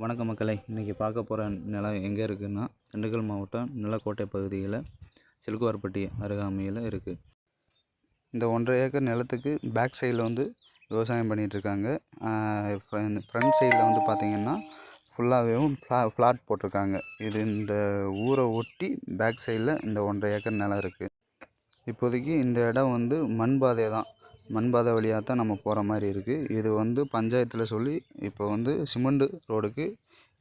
வணக்கம் மக்களை. இன்றைக்கி பார்க்க போகிற நிலம் எங்கே இருக்குதுன்னா திண்டுக்கல் மாவட்டம் நிலக்கோட்டை பகுதியில் சிலுக்குவார்பட்டி அருகாமையில் இருக்குது இந்த ஒன்றரை ஏக்கர் நிலத்துக்கு பேக் சைடில் வந்து விவசாயம் பண்ணிகிட்ருக்காங்க ஃப்ரண்ட் சைடில் வந்து பார்த்திங்கன்னா ஃபுல்லாகவும் ஃப்ளா ஃப்ளாட் போட்டிருக்காங்க. இது இந்த ஊரை ஒட்டி பேக் சைடில் இந்த ஒன்றரை ஏக்கர் நிலம் இருக்குது இப்போதைக்கு இந்த இடம் வந்து மண் பாதை தான். மண் பாதை வழியாக தான் நம்ம போகிற மாதிரி இருக்குது இது வந்து பஞ்சாயத்தில் சொல்லி இப்போ வந்து சிமெண்ட்டு ரோடுக்கு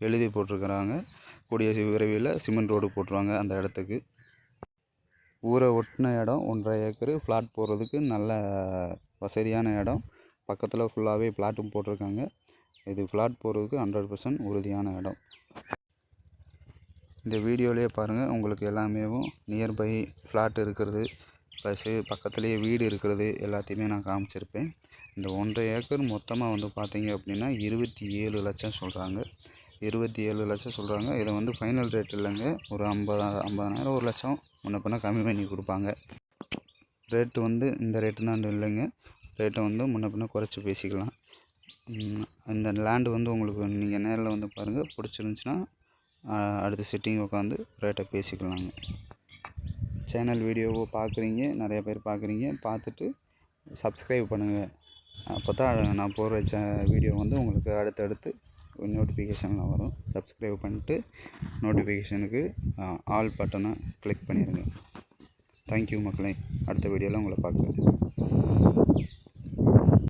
எழுதி போட்டிருக்கிறாங்க. கூடிய விரைவில் சிமெண்ட் ரோடு போட்டுருவாங்க அந்த இடத்துக்கு. ஊரை ஒட்டின இடம் ஒன்றரை ஏக்கரு. ஃப்ளாட் போடுறதுக்கு நல்ல வசதியான இடம். பக்கத்தில் ஃபுல்லாகவே ஃப்ளாட்டும் போட்டிருக்காங்க. இது ஃப்ளாட் போடுறதுக்கு ஹண்ட்ரட் பர்சன்ட் உறுதியான இடம். இந்த வீடியோலேயே பாருங்கள் உங்களுக்கு எல்லாமேவும் நியர்பை ஃப்ளாட் இருக்கிறது. ப்ளஸ்ஸு பக்கத்துலேயே வீடு இருக்கிறது எல்லாத்தையுமே நான் காமிச்சிருப்பேன். இந்த ஒன்றரை ஏக்கர் மொத்தமாக வந்து பார்த்தீங்க அப்படின்னா இருபத்தி ஏழு லட்சம் சொல்கிறாங்க இருபத்தி ஏழு லட்சம் சொல்கிறாங்க இதை வந்து ஃபைனல் ரேட் இல்லைங்க. ஒரு ஐம்பதா ஐம்பதாயிரம் ஒரு லட்சம் முன்ன பின்ன கம்மி பண்ணி கொடுப்பாங்க. ரேட்டு வந்து இந்த ரேட்டு தான் இல்லைங்க. ரேட்டை வந்து முன்ன பின்ன குறைச்சி பேசிக்கலாம். இந்த லேண்டு வந்து உங்களுக்கு நீங்கள் நேரில் வந்து பாருங்கள் பிடிச்சிருந்துச்சின்னா அடுத்த செட்டிங் உட்காந்து ரேட்டை பேசிக்கலாங்க. சேனல் வீடியோவை பார்க்குறீங்க நிறைய பேர் பார்க்குறீங்க பார்த்துட்டு சப்ஸ்கிரைப் பண்ணுங்கள் அப்போ தான் நான் போடுற சே வீடியோ வந்து உங்களுக்கு அடுத்தடுத்து நோட்டிஃபிகேஷனில் வரும். சப்ஸ்கிரைப் பண்ணிட்டு நோட்டிஃபிகேஷனுக்கு ஆல் பட்டனை கிளிக் பண்ணிடுங்க தேங்க்யூ மக்களே. அடுத்த வீடியோவில் உங்களை பார்க்குறேன்.